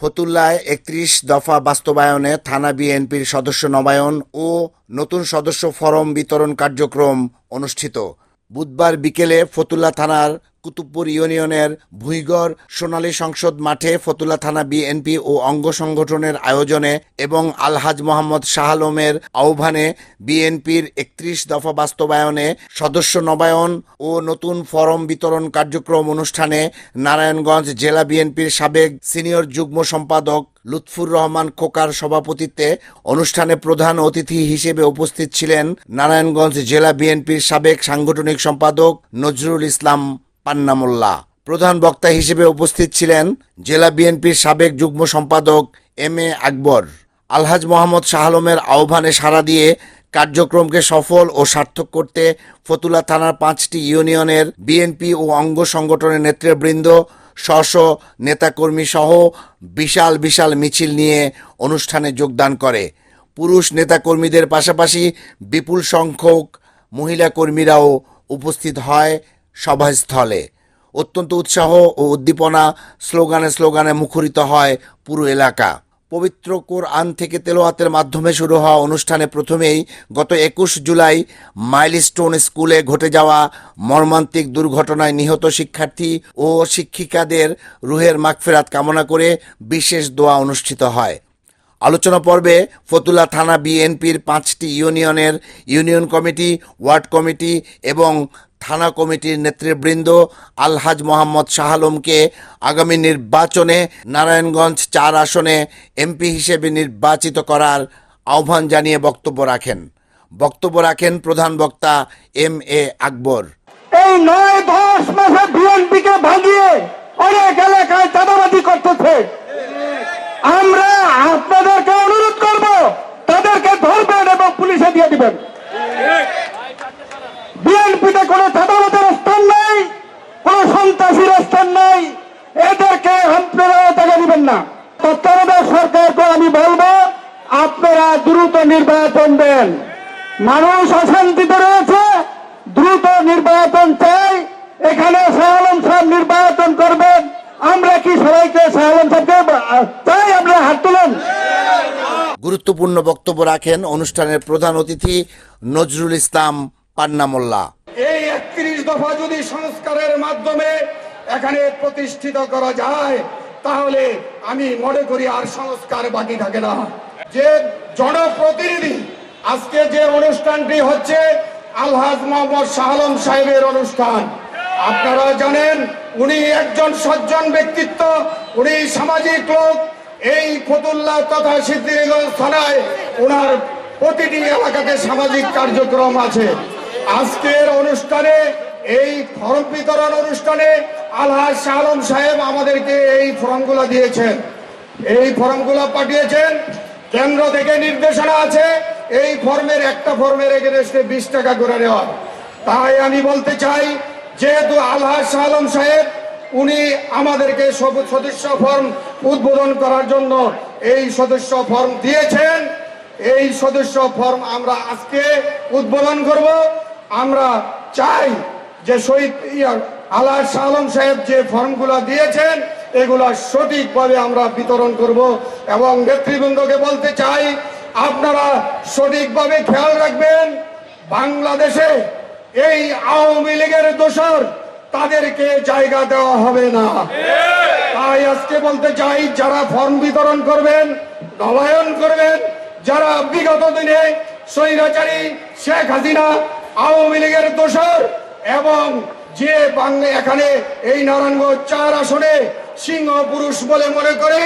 ফতুল্লায় একত্রিশ দফা বাস্তবায়নে থানা বিএনপির সদস্য নবায়ন ও নতুন সদস্য ফরম বিতরণ কার্যক্রম অনুষ্ঠিত। বুধবার বিকেলে ফতুল্লা থানার কুতুবপুর ইউনিয়নের ভুইগড় সোনালী সংসদ মাঠে ফতুল্লা থানা বিএনপি ও অঙ্গ সংগঠনের আয়োজনে এবং আলহাজ মোহাম্মদ শাহ আলমের আহ্বানে বিএনপির একত্রিশ দফা বাস্তবায়নে সদস্য নবায়ন ও নতুন ফরম বিতরণ কার্যক্রম অনুষ্ঠানে নারায়ণগঞ্জ জেলা বিএনপির সাবেক সিনিয়র যুগ্ম সম্পাদক লুৎফুর রহমান খোকার সভাপতিত্বে অনুষ্ঠানে প্রধান অতিথি হিসেবে উপস্থিত ছিলেন নারায়ণগঞ্জ জেলা বিএনপির সাবেক সাংগঠনিক সম্পাদক নজরুল ইসলাম পান্নামোল্লা। প্রধান বক্তা হিসেবে উপস্থিত ছিলেন জেলা বিএনপির সাবেক যুগ্ম সম্পাদক এম এ আকবর। আলহাজ মোহাম্মদ শাহ আলমের আহ্বানে সাড়া দিয়ে কার্যক্রমকে সফল ও সার্থক করতে ফতুলা থানার পাঁচটি ইউনিয়নের বিএনপি ও অঙ্গ সংগঠনের নেতৃবৃন্দ স্ব নেতাকর্মী সহ বিশাল বিশাল মিছিল নিয়ে অনুষ্ঠানে যোগদান করে। পুরুষ নেতাকর্মীদের পাশাপাশি বিপুল সংখ্যক মহিলা কর্মীরাও উপস্থিত হয় সভাস্থলে। অত্যন্ত উৎসাহ ও উদ্দীপনা স্লোগানে স্লোগানে মুখরিত হয় পুরো এলাকা। পবিত্র কোরআন থেকে তেলোয়াতের মাধ্যমে শুরু হওয়া অনুষ্ঠানে প্রথমেই গত একুশ জুলাই মাইলস্টোন স্কুলে ঘটে যাওয়া মর্মান্তিক দুর্ঘটনায় নিহত শিক্ষার্থী ও শিক্ষিকাদের রুহের মাগফেরাত কামনা করে বিশেষ দোয়া অনুষ্ঠিত হয়। আলোচনা পর্বে ফতুল্লা থানা বিএনপির পাঁচটি ইউনিয়নের ইউনিয়ন কমিটি, ওয়ার্ড কমিটি এবং থানা কমিটির নেতৃবৃন্দ আলহাজ মোহাম্মদ শাহ আলমকে আগামী নির্বাচনে নারায়ণগঞ্জ চার আসনে এমপি হিসেবে নির্বাচিত করার আহ্বান জানিয়ে বক্তব্য রাখেন। বক্তব্য রাখেন প্রধান বক্তা এম এ আকবর। এই নয় দশ মাসে বিএনপি কে নির্বাচন দেন। মানুষ অশান্তিতে রয়েছে দ্রুত নির্বাচন চাই। এখানে শাহ আলম সাহেব নির্বাচন করবেন। আমরা কি সবাইকে শাহ আলম সাহেবকে চাই আমরা হাত তুলেন? গুরুত্বপূর্ণ বক্তব্য রাখেন অনুষ্ঠানের প্রধান অতিথি নজরুল ইসলাম পান্নামোল্লা এই একত্রিশ দফা যদি সংস্কারের মাধ্যমে এখানে প্রতিষ্ঠিত করা যায় তাহলে আমি মনে করি আর সংস্কার বাকি থাকে না। যে জনপ্রতিনিধি আজকে যে অনুষ্ঠানটি হচ্ছে আলহাজ মোহাম্মদ শাহ আলম সাহেবের অনুষ্ঠান। আপনারা জানেন, উনি একজন সজ্জন ব্যক্তিত্ব, উনি সামাজিক লোক। এই ফতুল্লা তথা সিদ্ধিরগঞ্জ থানায় ওনার প্রতিটি এলাকাতে সামাজিক কার্যক্রম আছে। আজকের অনুষ্ঠানে, এই ফর্ম বিতরণ অনুষ্ঠানে আলহাজ শাহ আলম সাহেব আমাদেরকে এই ফর্মগুলো দিয়েছেন। এই ফর্মগুলো পাঠিয়েছেন কেন্দ্র থেকে নির্দেশনা আছে, এই ফর্মের একটা ফর্মের এগেনস্টে বিশ টাকা করে নেওয়া। তাই আমি বলতে চাই, যেহেতু আলহাজ আলম সাহেব, উনি আমাদেরকে সবুজ সদস্য ফর্ম উদ্বোধন করার জন্য এই সদস্য ফর্ম দিয়েছেন। এই সদস্য ফর্ম আমরা আজকে উদ্বোধন করব। আমরা চাই যে শহীদ ইয়া- আলহাজ সাহেব যে ফর্মগুলো দিয়েছেন, এগুলা সঠিকভাবে আমরা বিতরণ করব এবং নেতৃবৃন্দকে বলতে চাই, আপনারা সঠিকভাবে খেয়াল রাখবেন, বাংলাদেশে এই আওয়ামী লীগের দোষর তাদেরকে জায়গা দেওয়া হবে না। তাই আজকে বলতে চাই, যারা ফর্ম বিতরণ করবেন, নবায়ন করবেন, যারা বিগত দিনে স্বৈরাচারী শেখ হাসিনা আওয়ামী লীগের দোষর এবং যে বাংলা এখানে এই নারায়ণগঞ্জ চার আসনে সিংহ পুরুষ বলে মনে করে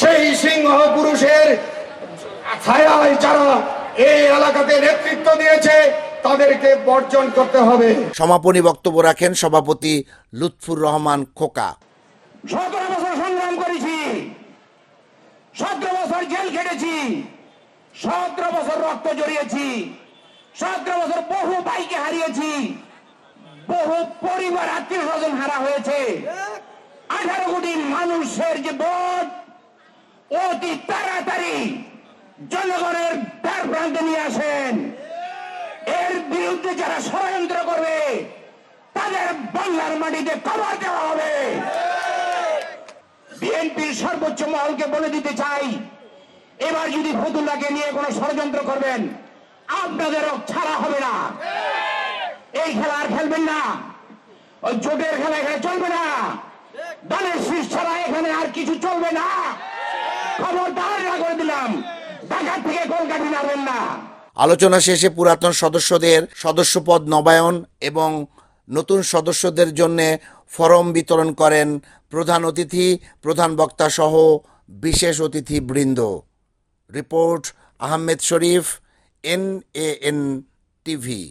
সেই সিংহ পুরুষের ছায়ায় যারা এই এলাকাতে নেতৃত্ব দিয়েছে তাদেরকে বর্জন করতে হবে। সমাপনী বক্তব্য রাখেন সভাপতি লুৎফুর রহমান খোকা। সতেরো বছর সংগ্রাম করেছি সতেরো বছর জেল খেটেছি সতেরো বছর রক্ত জড়িয়েছি সতেরো বছর বহু বাইকে হারিয়েছি বহু পরিবার আত্মীয় স্বজন হারা হয়েছে। আঠারো কোটি মানুষের যে ভোট অতি তাড়াতাড়ি জনগণের দ্বার প্রান্তে নিয়ে আসেন। এর বিরুদ্ধে যারা ষড়যন্ত্র করবে, তাদের বাংলার মাটিতে কবর দেওয়া হবে। বিএনপির সর্বোচ্চ মহলকে বলে দিতে চাই, এবার যদি ফতুল্লাকে নিয়ে কোনো ষড়যন্ত্র করবেন আপনাদেরও ছাড়া হবে না। এই খেলা আর খেলবেন না। ওই জোটের খেলা এখানে চলবে না। দলের শীষ ছাড়া এখানে আর কিছু চলবে না। খবরদার না করে দিলাম। ঢাকা থেকে কলকাতা নামবেন না। আলোচনা শেষে পুরাতন সদস্যদের সদস্যপদ নবায়ন এবং নতুন সদস্যদের জন্য ফরম বিতরণ করেন প্রধান অতিথি, প্রধান বক্তা সহ বিশেষ অতিথি বৃন্দ report Ahmed Sharif N A N TV.